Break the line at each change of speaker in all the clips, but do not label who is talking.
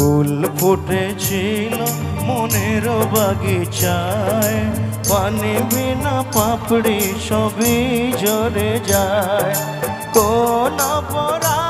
ফুল ফুটেছিল মনের বাগিচায়। পানি বিনা পাপড়ি সবই জরে যায়। কোন অপরাধে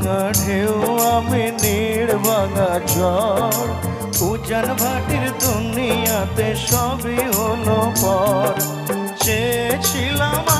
ভাঙা ঢেউ আমি নীড় ভাঙা ঝড়। উজান ভাটির দুনিয়াতে সবই হলো পর চেয়েছিলাম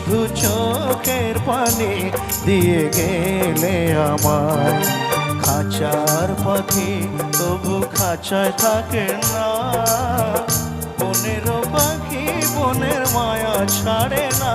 শুধু চোখের পানি দিয়ে গেলে আমার খাঁচার পাখি তবু খাঁচায় থাকে না। বনের পাখি বনের মায়া ছাড়ে না।